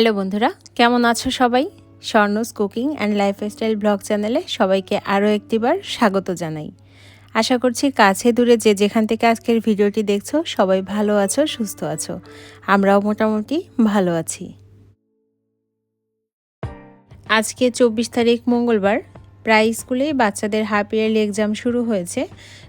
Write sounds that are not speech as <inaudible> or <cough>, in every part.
Hello বন্ধুরা, কেমন আছো সবাই? স্বর্ণস কুকিং অ্যান্ড লাইফস্টাইল ব্লগ চ্যানেলে সবাইকে আরও একটিবার স্বাগত জানাই। আশা করছি কাছে দূরে যে যেখান থেকে আজকের ভিডিওটি দেখছ, সবাই ভালো আছো, সুস্থ আছো। আমরাও মোটামুটি ভালো আছি। আজকে চব্বিশ তারিখ মঙ্গলবার, প্রায় স্কুলেই বাচ্চাদের হাফ ইয়ারলি এক্সাম শুরু হয়েছে।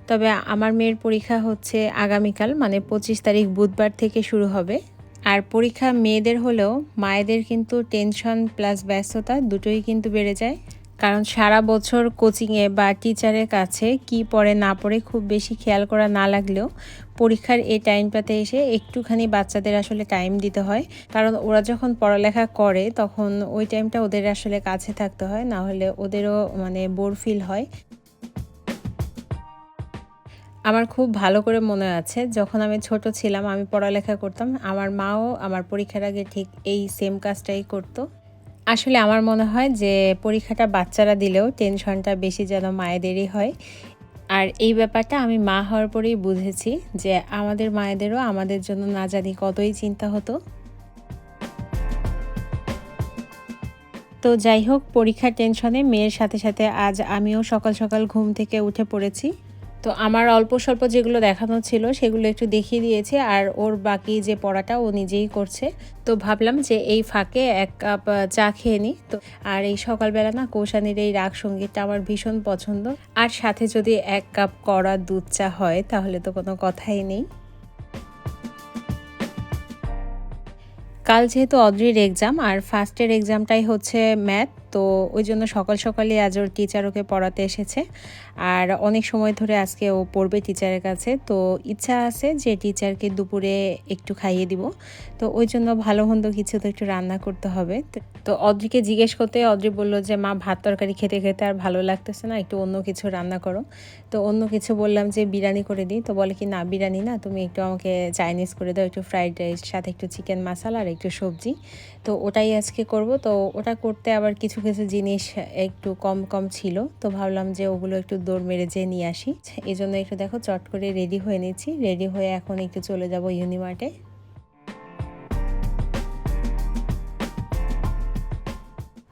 তবে আমার মেয়ের পরীক্ষা হচ্ছে আগামীকাল মানে পঁচিশ তারিখ বুধবার থেকে শুরু হবে। আর পরীক্ষা মেয়েদের হলেও মায়েদের কিন্তু টেনশন প্লাস ব্যস্ততা দুটোই কিন্তু বেড়ে যায়। কারণ সারা বছর কোচিংয়ে বা টিচারের কাছে কি পড়ে না পড়ে খুব বেশি খেয়াল করা না লাগলেও পরীক্ষার এই টাইমটাতে এসে একটুখানি বাচ্চাদের আসলে টাইম দিতে হয়। কারণ ওরা যখন পড়ালেখা করে তখন ওই টাইমটা ওদের আসলে কাছে থাকতে হয়, না হলে ওদেরও মানে বোর ফিল হয়। আমার খুব ভালো করে মনে আছে, যখন আমি ছোট ছিলাম, আমি পড়ালেখা করতাম, আমার মাও আমার পরীক্ষার আগে ঠিক এই সেম কাজটাই করতো। আসলে আমার মনে হয় যে, পরীক্ষাটা বাচ্চারা দিলেও টেনশনটা বেশি যেন মায়েদেরই হয়। আর এই ব্যাপারটা আমি মা হওয়ার পরেই বুঝেছি যে, আমাদের মায়েদেরও আমাদের জন্য না জানি কতই চিন্তা হতো। তো যাই হোক, পরীক্ষার টেনশনে মেয়ের সাথে সাথে আজ আমিও সকাল সকাল ঘুম থেকে উঠে পড়েছি। তো আমার অল্প স্বল্প যেগুলো দেখানো ছিল, সেগুলো একটু দেখিয়ে দিয়েছে আর ওর বাকি যে পড়াটা ও নিজেই করছে। তো ভাবলাম যে এই ফাঁকে এক কাপ চা খেয়ে নিই। তো আর এই সকালবেলা না কৌশানির এই রাগ সঙ্গীতটা আমার ভীষণ পছন্দ। আর সাথে যদি এক কাপ কড়া দুধ চা হয়, তাহলে তো কোনো কথাই নেই। কাল যেহেতু অদ্রির এক্সাম আর ফার্স্টের এক্সামটাই হচ্ছে ম্যাথ তো ওই জন্য সকাল সকালে আজ ওর টিচার ওকে পড়াতে এসেছে। আর অনেক সময় ধরে আজকে ও পড়বে টিচারের কাছে। তো ইচ্ছা আছে যে টিচারকে দুপুরে একটু খাইয়ে দিব। তো ওই জন্য ভালো মন্দ কিছু তো একটু রান্না করতে হবে। তো অদ্রিকে জিজ্ঞেস করতে অদ্রি বলল যে, মা, ভাত তরকারি খেতে খেতে আর ভালো লাগতেছে না, একটু অন্য কিছু রান্না করো। তো অন্য কিছু বললাম যে, বিরিয়ানি করে দিই। তো বলে কি, না, বিরিয়ানি না, তুমি একটু আমাকে চাইনিজ করে দাও, একটু ফ্রাইড রাইস সাথে একটু চিকেন মশালা আর একটু সবজি। তো ওটাই আজকে করব। তো ওটা করতে আবার কিছু কিছু জিনিস একটু কম কম ছিল, তো ভাবলাম যে ওগুলো একটু দৌড় মেরে যেয়ে নিয়ে আসি। এই জন্য একটু দেখো চট করে রেডি হয়ে নিচ্ছি। রেডি হয়ে এখন একটু চলে যাব ইউনিমার্টে।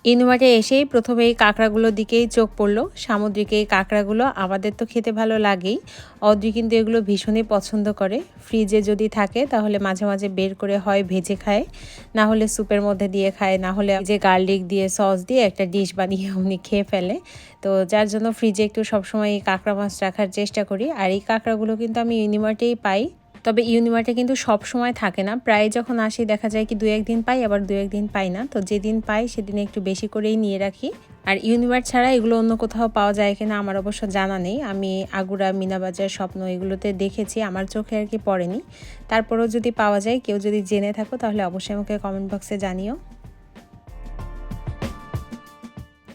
ইনভার্টে এসেই প্রথমে এই কাঁকড়াগুলোর দিকেই চোখ পড়ল। সামুদ্রিক এই কাঁকড়াগুলো আমাদের তো খেতে ভালো লাগেই। অদ্রি কিন্তু এগুলো ভীষণই পছন্দ করে। ফ্রিজে যদি থাকে, তাহলে মাঝে মাঝে বের করে হয়, ভেজে খায়। না হলে স্যুপের মধ্যে দিয়ে খায়, না হলে যে গার্লিক দিয়ে, সস দিয়ে একটা ডিশ বানিয়ে <laughs> উনি খেয়ে ফেলে। তো যার জন্য ফ্রিজে একটু সবসময় এই কাঁকড়া মাছ রাখার চেষ্টা করি। আর এই কাঁকড়াগুলো কিন্তু আমি ইউনিমার্টেই পাই। তবে ইউনিমার্টে কিন্তু সব সময় থাকে না। প্রায় যখন আসি, দেখা যায় কি দু একদিন পাই, আবার দু একদিন পাই না। তো যেদিন পাই, সেদিন একটু বেশি করেই নিয়ে রাখি। আর ইউনিমার্ট ছাড়া এগুলো অন্য কোথাও পাওয়া যায় কিনা আমার অবশ্য জানা নেই। আমি আগুরা, মিনাবাজার, স্বপ্ন এগুলোতে দেখেছি, আমার চোখে আর কি পড়েনি। তারপরেও যদি পাওয়া যায়, কেউ যদি জেনে থাকো, তাহলে অবশ্যই আমাকে কমেন্ট বক্সে জানিও।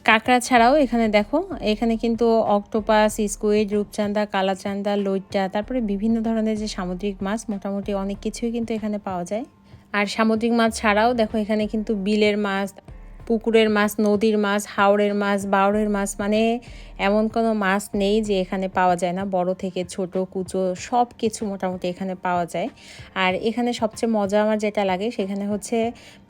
কাঁকড়া ছাড়াও এখানে দেখো, এখানে কিন্তু অক্টোপাস স্কুইড রূপচান্দা কালাচান্দা লইটা তারপরে বিভিন্ন ধরনের যে সামুদ্রিক মাছ, মোটামুটি অনেক কিছুই কিন্তু এখানে পাওয়া যায়। আর সামুদ্রিক মাছ ছাড়াও দেখো, এখানে কিন্তু বিলের মাছ, পুকুরের মাছ, নদীর মাছ হাওড়ের মাছ বাউড়ের মাছ মানে এমন কোনো মাছ নেই যে এখানে পাওয়া যায় না। বড় থেকে ছোট, কুচো সব কিছু মোটামুটি এখানে পাওয়া যায়। আর এখানে সবচেয়ে মজা আমার যেটা লাগে সেখানে হচ্ছে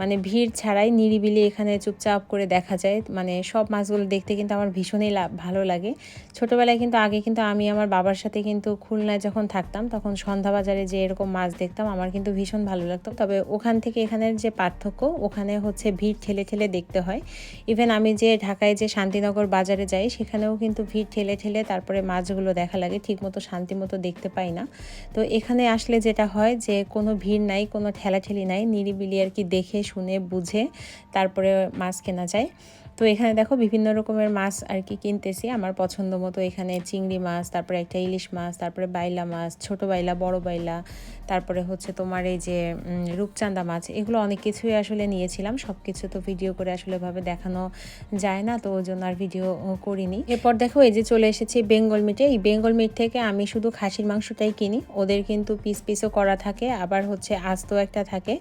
মানে ভিড় ছাড়াই নিরিবিলি এখানে চুপচাপ করে দেখা যায়। মানে সব মাছগুলো দেখতে কিন্তু আমার ভীষণই ভালো লাগে। ছোটোবেলায় কিন্তু আগে কিন্তু আমি আমার বাবার সাথে কিন্তু খুলনায় যখন থাকতাম, তখন সন্ধ্যা বাজারে যে এরকম মাছ দেখতাম আমার কিন্তু ভীষণ ভালো লাগতো। তবে ওখান থেকে এখানের যে পার্থক্য, ওখানে হচ্ছে ভিড় ঠেলে ঠেলে দেখতে হয়। ইভেন আমি যে ঢাকায় যে শান্তিনগর বাজারে যাই, সেখানেও কিন্তু ভিড় ঠেলে ঠেলে তারপরে মাছগুলো দেখা লাগে ঠিকমতো শান্তি মতো দেখতে পাই না। তো এখানে আসলে যেটা হয় যে কোনো ভিড় নাই, কোনো ঠেলাঠেলি নাই, নিরিবিলি আর কি দেখে, শুনে, বুঝে তারপরে মাছ কেনা যায়। তো এখানে দেখো বিভিন্ন রকমের মাছ আর কি কিনতেছি। আমার পছন্দ মতো এখানে চিংড়ি মাছ, তারপরে একটা ইলিশ মাছ, তারপরে বাইলা মাছ, ছোট বাইলা, বড় বাইলা তারপরে হচ্ছে তোমার এই যে রূপচাঁদা মাছ, এগুলো অনেক কিছুই আসলে নিয়েছিলাম। সব কিছু তো ভিডিও করে আসলে ভাবে দেখানো যায় না, তো ওই জন্য আর ভিডিও করিনি। এরপর দেখো, এই যে চলে এসেছি বেঙ্গল মিটে এই বেঙ্গল মিট থেকে আমি শুধু খাসির মাংসটাই কিনি। ওদের কিন্তু পিস পিসও করা থাকে, আবার হচ্ছে আস্ত একটা থাকে।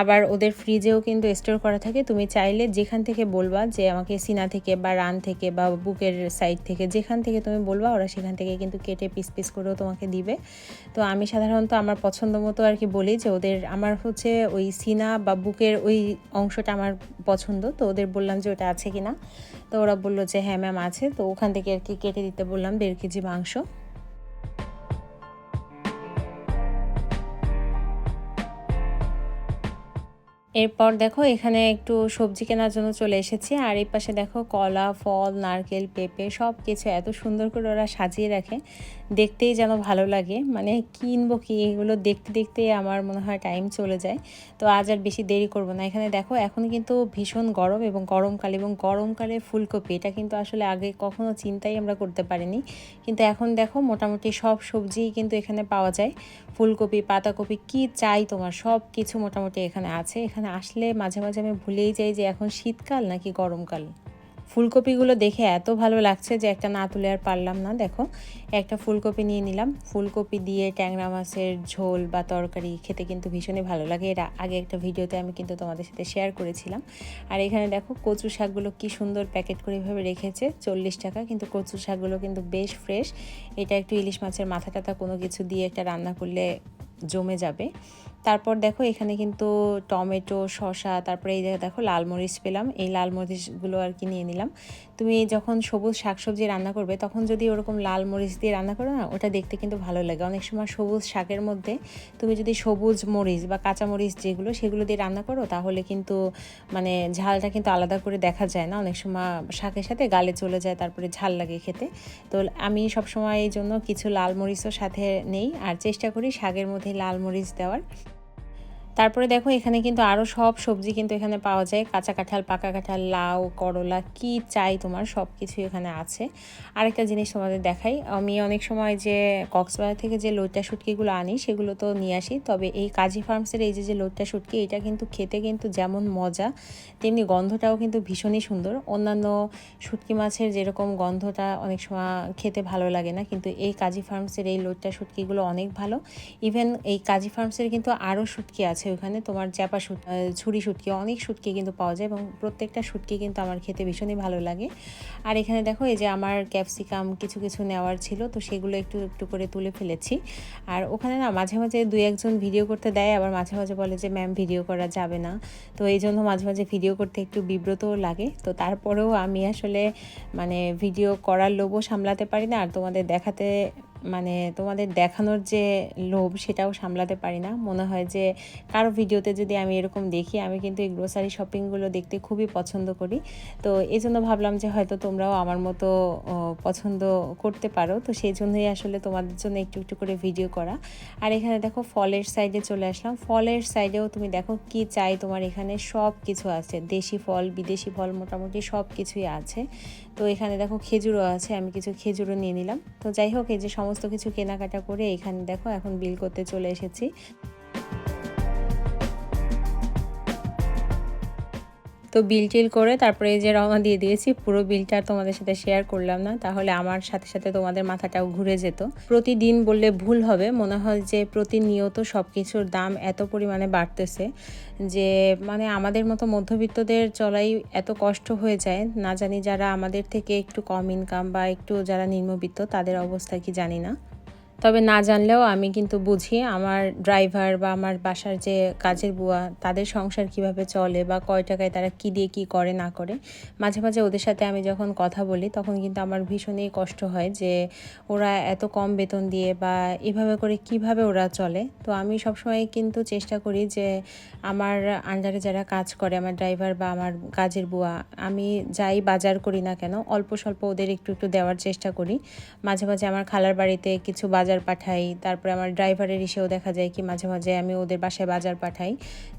আবার ওদের ফ্রিজেও কিন্তু স্টোর করা থাকে। তুমি চাইলে যেখান থেকে বলবা যে, আমাকে সিনা থেকে বা রান থেকে বা বুকের সাইড থেকে যেখান থেকে তুমি বলবা, ওরা সেখান থেকে কিন্তু কেটে পিস পিস করেও তোমাকে দিবে। তো আমি সাধারণত আমার পছন্দ মতো আর কি বলি যে ওদের আমার হচ্ছে ওই সিনা বা বুকের ওই অংশটা আমার পছন্দ। তো ওদের বললাম যে ওটা আছে কিনা। তো ওরা বলল যে হ্যাঁ ম্যাম আছে। তো ওখান থেকে আর কি কেটে দিতে বললাম দেড় কেজি মাংস। এরপর দেখো এখানে একটু সবজি কেনার জন্য চলে এসেছি। আর এই পাশে দেখো কলা, ফল, নারকেল, পেঁপে সব কিছু এত সুন্দর করে ওরা সাজিয়ে রাখে। দেখতেই যেন ভালো লাগে। মানে কিনবো কি? এগুলো দেখতে দেখতে আমার মনে হয় টাইম চলে যায়। তো আজ আর বেশি দেরি করব না। এখানে দেখো এখন কিন্তু ভীষণ গরম এবং গরমকাল এবং গরমকালে ফুলকপি, এটা কিন্তু আসলে আগে কখনো চিন্তাই আমরা করতে পারিনি। কিন্তু এখন দেখো মোটামুটি সব সবজি কিন্তু এখানে পাওয়া যায়। ফুলকপি, পাতাকপি, কি চাই তোমার? সব কিছু মোটামুটি এখানে আছে। এখানে আসলে মাঝে মাঝে আমি ভুলেই যাই যে এখন শীতকাল নাকি গরমকাল। ফুলকপিগুলো দেখে এত ভালো লাগছে যে একটা না তুলে আর পারলাম না। দেখো, একটা ফুলকপি নিয়ে নিলাম। ফুলকপি দিয়ে ট্যাংরা মাছের ঝোল বা তরকারি খেতে কিন্তু ভীষণই ভালো লাগে। এটা আগে একটা ভিডিওতে আমি কিন্তু তোমাদের সাথে শেয়ার করেছিলাম। আর এখানে দেখো, কচু শাকগুলো কি সুন্দর প্যাকেট করে এভাবে রেখেছে, চল্লিশ টাকা। কিন্তু কচু শাকগুলো কিন্তু বেশ ফ্রেশ এটা একটু ইলিশ মাছের মাথা টাথা কোনো কিছু দিয়ে একটা রান্না করলে জমে যাবে। তারপর দেখো এখানে কিন্তু টমেটো, শসা, তারপরে এই জায়গায় দেখো লাল মরিচ পেলাম। এই লাল মরিচগুলো আর কি নিয়ে নিলাম। তুমি যখন সবুজ শাকসবজি রান্না করবে, তখন যদি ওরকম লাল মরিচ দিয়ে রান্না করো না, ওটা দেখতে কিন্তু ভালো লাগে। অনেক সময় সবুজ শাকের মধ্যে তুমি যদি সবুজ মরিচ বা কাঁচা মরিচ যেগুলো, সেগুলো দিয়ে রান্না করো, তাহলে কিন্তু মানে ঝালটা কিন্তু আলাদা করে দেখা যায় না। অনেক সময় শাকের সাথে গালে চলে যায়, তারপরে ঝাল লাগে খেতে। তো আমি সবসময় এই জন্য কিছু লাল মরিচও সাথে নেই। আর চেষ্টা করি শাকের মধ্যে লাল মরিচ দেওয়ার। তারপরে দেখো এখানে কিন্তু আরও সব সবজি কিন্তু এখানে পাওয়া যায়। কাঁচা কাঁঠাল, পাকা কাঁঠাল, লাউ, করলা, কি চাই তোমার সব কিছু এখানে আছে। আরেকটা জিনিস তোমাদের দেখাই। আমি অনেক সময় যে কক্সবাজার থেকে যে লোটা শুটকিগুলো আনি, সেগুলো তো নিয়ে আসি। তবে এই কাজী ফার্মসের এই যে যে লইটা শুটকি, এটা কিন্তু খেতে কিন্তু যেমন মজা, তেমনি গন্ধটাও কিন্তু ভীষণই সুন্দর। অন্যান্য শুটকি মাছের যেরকম গন্ধটা অনেক সময় খেতে ভালো লাগে না, কিন্তু এই কাজী ফার্মসের এই লইটা শুটকিগুলো অনেক ভালো। ইভেন এই কাজী ফার্মসের কিন্তু আরও শুটকি আছে ওখানে, তোমার চ্যাপা শুট ছুরি শুটকি, অনেক শুটকি কিন্তু পাওয়া যায় এবং প্রত্যেকটা শুটকি কিন্তু আমার খেতে ভীষণই ভালো লাগে। আর এখানে দেখো, এই যে আমার ক্যাপসিকাম কিছু কিছু নেওয়ার ছিল, তো সেগুলো একটু একটু করে তুলে ফেলেছি। আর ওখানে না মাঝে মাঝে দুই একজন ভিডিও করতে দেয়, আবার মাঝে মাঝে বলে যে ম্যাম ভিডিও করা যাবে না। তো এই জন্য মাঝে মাঝে ভিডিও করতে একটু বিব্রতও লাগে। তো তারপরেও আমি আসলে মানে ভিডিও করার লোভও সামলাতে পারি না, আর তোমাদের দেখাতে মানে তোমাদের দেখানোর যে লোভ সেটাও সামলাতে পারি না। মনে হয় যে কারও ভিডিওতে যদি আমি এরকম দেখি, আমি কিন্তু এই গ্রোসারি শপিংগুলো দেখতে খুবই পছন্দ করি। তো এই জন্য ভাবলাম যে হয়তো তোমরাও আমার মতো পছন্দ করতে পারো। তো সেই জন্যই আসলে তোমাদের জন্য একটু একটু করে ভিডিও করা। আর এখানে দেখো ফলের সাইডে চলে আসলাম। ফলের সাইডেও তুমি দেখো কি চাই? তোমার এখানে সব কিছু আছে। দেশি ফল, বিদেশি ফল মোটামুটি সব কিছুই আছে। তো এখানে দেখো খেজুরও আছে, আমি কিছু খেজুরও নিয়ে নিলাম। তো যাই হোক, এই যে সমস্ত কিছু কেনাকাটা করে এখানে দেখো এখন বিল করতে চলে এসেছি। তো বিল টিল করে তারপরে এই যে রওনা দিয়ে দিয়েছি, পুরো বিলটা তোমাদের সাথে শেয়ার করলাম না। তাহলে আমার সাথে সাথে তোমাদের মাথাটাও ঘুরে যেত। প্রতিদিন বললে ভুল হবে, মনে হয় যে প্রতিনিয়ত সব কিছুর দাম এত পরিমাণে বাড়তেছে যে মানে আমাদের মতো মধ্যবিত্তদের চলাই এত কষ্ট হয়ে যায়। না জানি যারা আমাদের থেকে একটু কম ইনকাম বা একটু যারা নিম্নবিত্ত, তাদের অবস্থা কি জানি না। তবে না জানলেও আমি কিন্তু বুঝি আমার ড্রাইভার বা আমার বাসার যে কাজের বুয়া, তাদের সংসার কীভাবে চলে বা কয় টাকায় তারা কী দিয়ে কী করে, না করে। মাঝে মাঝে ওদের সাথে আমি যখন কথা বলি, তখন কিন্তু আমার ভীষণই কষ্ট হয় যে ওরা এত কম বেতন দিয়ে বা এভাবে করে কীভাবে ওরা চলে। তো আমি সবসময় কিন্তু চেষ্টা করি যে আমার আন্ডারে যারা কাজ করে, আমার ড্রাইভার বা আমার কাজের বুয়া, আমি যাই বাজার করি না কেন, অল্প স্বল্প ওদের একটু একটু দেওয়ার চেষ্টা করি। মাঝে মাঝে আমার খালার বাড়িতে কিছু বাজার বাজার পাঠাই, তারপরে আমার ড্রাইভারের এসেও দেখা যায় কি মাঝে মাঝে আমি ওদের বাসায় বাজার পাঠাই।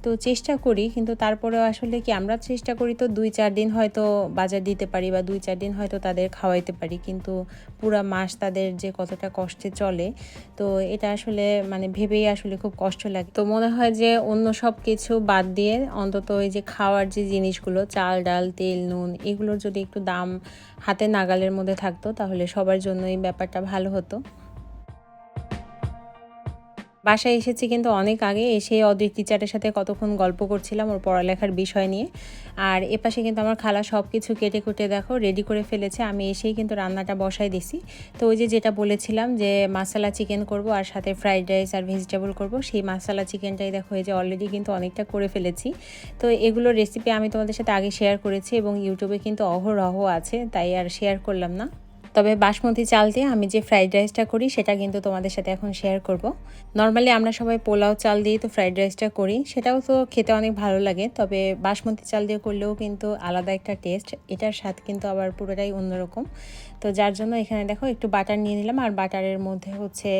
তো চেষ্টা করি, কিন্তু তারপরেও আসলে কি আমরা চেষ্টা করি তো দুই চার দিন হয়তো বাজার দিতে পারি বা দুই চার দিন হয়তো তাদের খাওয়াইতে পারি, কিন্তু পুরা মাস তাদের যে কতটা কষ্টে চলে, তো এটা আসলে মানে ভেবেই আসলে খুব কষ্ট লাগে। তো মনে হয় যে অন্য সব কিছু বাদ দিয়ে অন্তত ওই যে খাওয়ার যে জিনিসগুলো, চাল, ডাল, তেল, নুন, এগুলোর যদি একটু দাম হাতে নাগালের মধ্যে থাকতো, তাহলে সবার জন্য এই ব্যাপারটা ভালো হতো। বাসায় এসেছি কিন্তু অনেক আগে এসে অদ্রিক টিচারের সাথে কতক্ষণ গল্প করছিলাম ওর পড়ালেখার বিষয় নিয়ে। আর এপাশে কিন্তু আমার খালা সব কিছু কেটে কুটে দেখো রেডি করে ফেলেছে। আমি এসেই কিন্তু রান্নাটা বসাই দিছি। তো ওই যে যেটা বলেছিলাম যে মশালা চিকেন করব আর সাথে ফ্রাইড রাইস আর ভেজিটেবল করব, সেই মশালা চিকেনটাই দেখো এই যে অলরেডি কিন্তু অনেকটা করে ফেলেছি। তো এগুলোর রেসিপি আমি তোমাদের সাথে আগে শেয়ার করেছি এবং ইউটিউবে কিন্তু অহরহ আছে, তাই আর শেয়ার করলাম না। তবে বাসমতি চাল দিয়ে আমি যে ফ্রাইড রাইসটা করি, সেটা কিন্তু তোমাদের সাথে এখন শেয়ার করব। নর্মালি আমরা সবাই পোলাও চাল দিয়ে তো ফ্রাইড রাইসটা করি, সেটাও তো খেতে অনেক ভালো লাগে, তবে বাসমতি চাল দিয়ে করলেও কিন্তু আলাদা একটা টেস্ট এটার স্বাদ কিন্তু আবার পুরোটাই অন্যরকম। তো যার জন্য এখানে দেখো একটু বাটার নিয়ে নিলাম, আর বাটারের মধ্যে হচ্ছে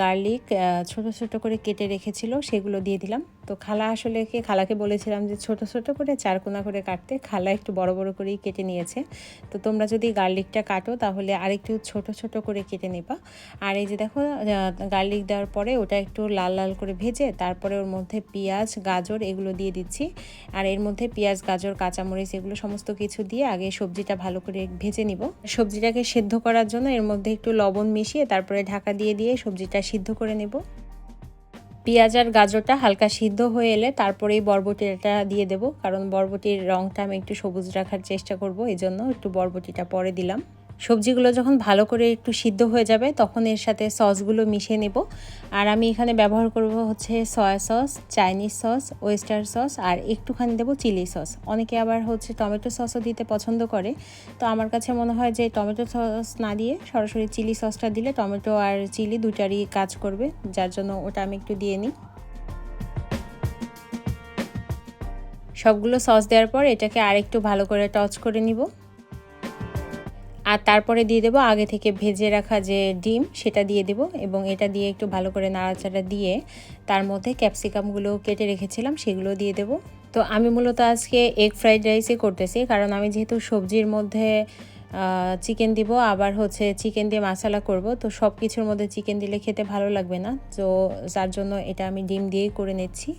গার্লিক ছোট ছোট করে কেটে রেখেছিল, সেগুলো দিয়ে দিলাম। তো খালা আসলে কি, খালাকে বলেছিলাম যে ছোট ছোট করে চারকোনা করে কাটতে, খালা একটু বড় বড় করেই কেটে নিয়েছে। তো তোমরা যদি গার্লিকটা কাটো, তাহলে আরেকটু ছোট ছোট করে কেটে নেবা। আর এই যে দেখো গার্লিক দেওয়ার পরে ওটা একটু লাল লাল করে ভেজে, তারপরে ওর মধ্যে পেঁয়াজ, গাজর এগুলো দিয়ে দিচ্ছি। আর এর মধ্যে পেঁয়াজ, গাজর, কাঁচামরিচ এগুলো সমস্ত কিছু দিয়ে আগে সবজিটা ভালো করে ভেজে নিব। সবজিটাকে সেদ্ধ করার জন্য এর মধ্যে একটু লবণ মিশিয়ে তারপরে ঢাকা দিয়ে দিয়ে সবজিটা সিদ্ধ করে নেব। পেঁয়াজ আর গাজরটা হালকা সিদ্ধ হয়ে এলে তারপরেই বরবটিটা দিয়ে দেব। কারণ বরবটির রংটা আমি একটু সবুজ রাখার চেষ্টা করব এই জন্য একটু বরবটিটা পরে দিলাম। সবজিগুলো যখন ভালো করে একটু সিদ্ধ হয়ে যাবে, তখন এর সাথে সসগুলো মিশিয়ে নেব। আর আমি এখানে ব্যবহার করব হচ্ছে soya sauce, Chinese sauce oyster sauce, আর একটুখানি দেবো চিলি সস। অনেকে আবার হচ্ছে টমেটো সসও দিতে পছন্দ করে। তো আমার কাছে মনে হয় যে টমেটো সস না দিয়ে সরাসরি চিলি সসটা দিলে টমেটো আর চিলি দুটারই কাজ করবে, যার জন্য ওটা আমি একটু দিয়ে নিই। সবগুলো সস দেওয়ার পর এটাকে আরেকটু ভালো করে টচ করে নিব। আর তারপরে দিয়ে দেবো আগে থেকে ভেজে রাখা যে ডিম, সেটা দিয়ে দেবো এবং এটা দিয়ে একটু ভালো করে নাড়াচাড়া দিয়ে তার মধ্যে ক্যাপসিকামগুলো কেটে রেখেছিলাম, সেগুলো দিয়ে দেবো। তো আমি মূলত আজকে এগ ফ্রাইড রাইসই করতেছি, কারণ আমি যেহেতু সবজির মধ্যে চিকেন দিব, আবার হচ্ছে চিকেন দিয়ে মশালা করব, তো সব কিছুর মধ্যে চিকেন দিলে খেতে ভালো লাগবে না। তো যার জন্য এটা আমি ডিম দিয়েই করে নিচ্ছি।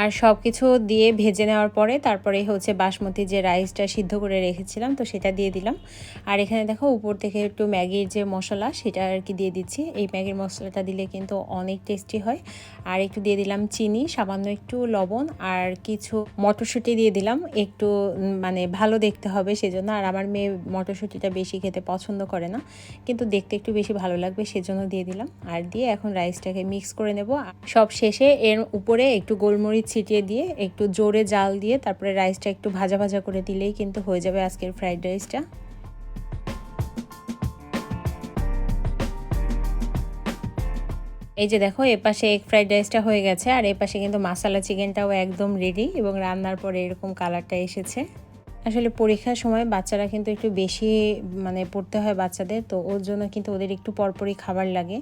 আর সব কিছু দিয়ে ভেজে নেওয়ার পরে তারপরে হচ্ছে বাসমতি যে রাইসটা সিদ্ধ করে রেখেছিলাম, তো সেটা দিয়ে দিলাম। আর এখানে দেখো উপর থেকে একটু ম্যাগির যে মশলা, সেটা আর কি দিয়ে দিচ্ছি। এই ম্যাগির মশলাটা দিলে কিন্তু অনেক টেস্টি হয়। আর একটু দিয়ে দিলাম চিনি, সামান্য একটু লবণ আর কিছু মটরশুঁটি দিয়ে দিলাম। একটু মানে ভালো দেখতে হবে সেজন্য। আর আমার মেয়ে মটরশুঁটিটা বেশি খেতে পছন্দ করে না, কিন্তু দেখতে একটু বেশি ভালো লাগবে সেজন্য দিয়ে দিলাম। আর দিয়ে এখন রাইসটাকে মিক্স করে নেব। সব শেষে এর উপরে একটু গোলমরিচ ছিটিয়ে দিয়ে একটু জোরে জাল দিয়ে তারপরে রাইসটা একটু ভাজা ভাজা করে দিলেই কিন্তু হয়ে যাবে আজকের ফ্রাইড রাইসটা এই যে দেখো, এপাশে এগ ফ্রাইড রাইসটা হয়ে গেছে আর এপাশে কিন্তু মশালা চিকেনটাও একদম রেডি এবং রান্নার পরে এরকম কালারটা এসেছে। আসলে পরীক্ষার সময় বাচ্চারা কিন্তু একটু বেশি মানে পড়তে হয় বাচ্চাদের, তো ওর জন্য কিন্তু ওদের একটু পরপরই খাবার লাগে।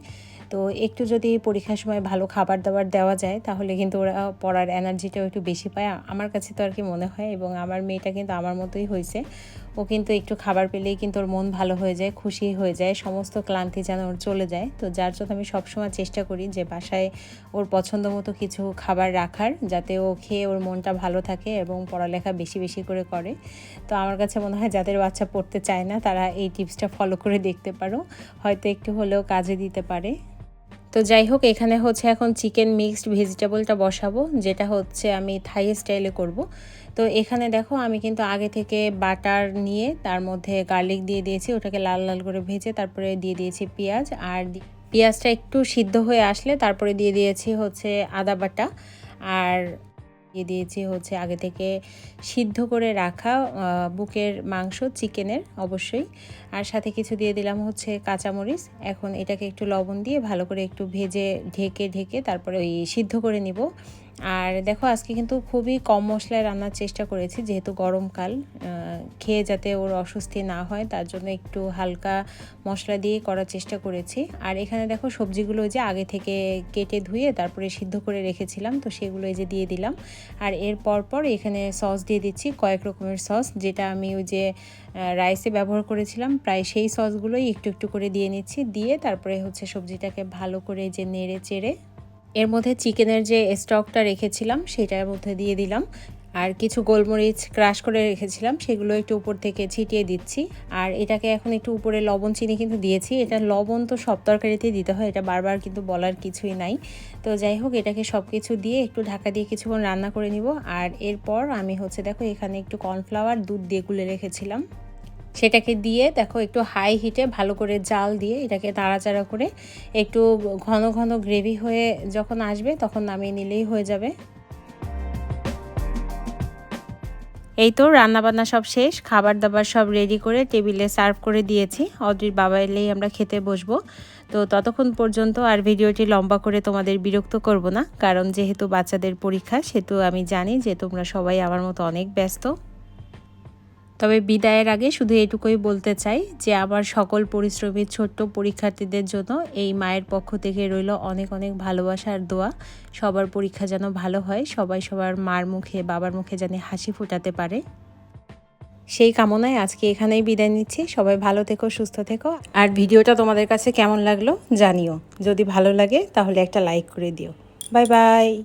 তো একটু যদি পরীক্ষার সময় ভালো খাবার দাবার দেওয়া যায়, তাহলে কিন্তু ওরা পড়ার এনার্জিটাও একটু বেশি পায়। আমার কাছে তো আর কি মনে হয় এবং আমার মেয়েটা কিন্তু আমার মতোই হয়েছে। ও কিন্তু একটু খাবার পেলেই কিন্তু ওর মন ভালো হয়ে যায়, খুশি হয়ে যায়, সমস্ত ক্লান্তি যেন ওর চলে যায়। তো যার জন্য আমি সবসময় চেষ্টা করি যে বাসায় ওর পছন্দ মতো কিছু খাবার রাখার, যাতে ও খেয়ে ওর মনটা ভালো থাকে এবং পড়ালেখা বেশি বেশি করে করে। তো আমার কাছে মনে হয় যাদের বাচ্চা পড়তে চায় না, তারা এই টিপসটা ফলো করে দেখতে পারো। হয়তো একটু হলেও কাজে দিতে পারে। তো যাই হোক, এখানে হচ্ছে এখন চিকেন মিক্সড ভেজিটেবলটা বসাবো, যেটা হচ্ছে আমি থাই স্টাইলে করব। তো এখানে দেখো, আমি কিন্তু আগে থেকে বাটার নিয়ে তার মধ্যে গার্লিক দিয়ে দিয়েছি, ওটাকে লাল লাল করে ভেজে তারপরে দিয়ে দিয়েছি পেঁয়াজ, আর পেঁয়াজটা একটু সিদ্ধ হয়ে আসলে তারপরে দিয়ে দিয়েছি হচ্ছে আদা বাটা, আর দিয়ে দিয়েছি হচ্ছে আগে থেকে সিদ্ধ করে রাখা বুকের মাংস, চিকেনের অবশ্যই। আর সাথে কিছু দিয়ে দিলাম হচ্ছে কাঁচামরিচ। এখন এটাকে একটু লবণ দিয়ে ভালো করে একটু ভেজে, ঢেকে ঢেকে তারপরে ওই সিদ্ধ করে নিব। আর দেখো, আজকে কিন্তু খুবই কম মশলায় রান্নার চেষ্টা করেছি, যেহেতু গরমকাল খেয়ে যাতে ওর অস্বস্তি না হয়, তার জন্য একটু হালকা মশলা দিয়ে করার চেষ্টা করেছি। আর এখানে দেখো, সবজিগুলো যে আগে থেকে কেটে ধুয়ে তারপরে সিদ্ধ করে রেখেছিলাম, তো সেগুলো এই যে দিয়ে দিলাম। আর এর পর পর এখানে সস দিয়ে দিচ্ছি, কয়েক রকমের সস, যেটা আমি ওই যে রাইসে ব্যবহার করেছিলাম, প্রায় সেই সসগুলোই একটু একটু করে দিয়ে নিচ্ছি, দিয়ে তারপরে হচ্ছে সবজিটাকে ভালো করে যে নেড়ে চেড়ে এর মধ্যে চিকেনের যে স্টকটা রেখেছিলাম, সেটার মধ্যে দিয়ে দিলাম। আর কিছু গোলমরিচ ক্রাশ করে রেখেছিলাম, সেগুলো একটু উপর থেকে ছিটিয়ে দিচ্ছি। আর এটাকে এখন একটু উপরে লবণ চিনি কিন্তু দিয়েছি। এটা লবণ তো সব তরকারিতেই দিতে হয়, এটা বারবার কিন্তু বলার কিছুই নাই। তো যাই হোক, এটাকে সব কিছু দিয়ে একটু ঢাকা দিয়ে কিছুক্ষণ রান্না করে নিব। আর এরপর আমি হচ্ছে, দেখো এখানে একটু কর্নফ্লাওয়ার দুধ দিয়ে গুলে রেখেছিলাম। সেটাকে দিয়ে দেখো একটু হাই হিটে ভালো করে জাল দিয়ে এটাকে নাড়াচাড়া করে একটু ঘন ঘন গ্রেভি হয়ে যখন আসবে তখন নামিয়ে নিলেই হয়ে যাবে। এই তো রান্নাবান্না সব শেষ খাবার দাবার সব রেডি করে টেবিলে সার্ভ করে দিয়েছি। অদ্রির বাবা এলেই আমরা খেতে বসবো। তো ততক্ষণ পর্যন্ত আর ভিডিওটি লম্বা করে তোমাদের বিরক্ত করব না, কারণ যেহেতু বাচ্চাদের পরীক্ষা, সেহেতু আমি জানি যে তোমরা সবাই আমার মতো অনেক ব্যস্ত। তবে বিদায়ের আগে শুধু এটুকুই বলতে চাই যে আমার সকল পরিশ্রমী ছোট্ট পরীক্ষার্থীদের জন্য এই মায়ের পক্ষ থেকে রইল অনেক অনেক ভালোবাসা আর দোয়া। সবার পরীক্ষা যেন ভালো হয়, সবাই সবার মার মুখে, বাবার মুখে যেন হাসি ফোটাতে পারে। সেই কামনায় আজকে এখানেই বিদায় নিচ্ছি। সবাই ভালো থেকো, সুস্থ থেকো। আর ভিডিওটা তোমাদের কাছে কেমন লাগল জানিও। যদি ভালো লাগে তাহলে একটা লাইক করে দিও। Bye bye.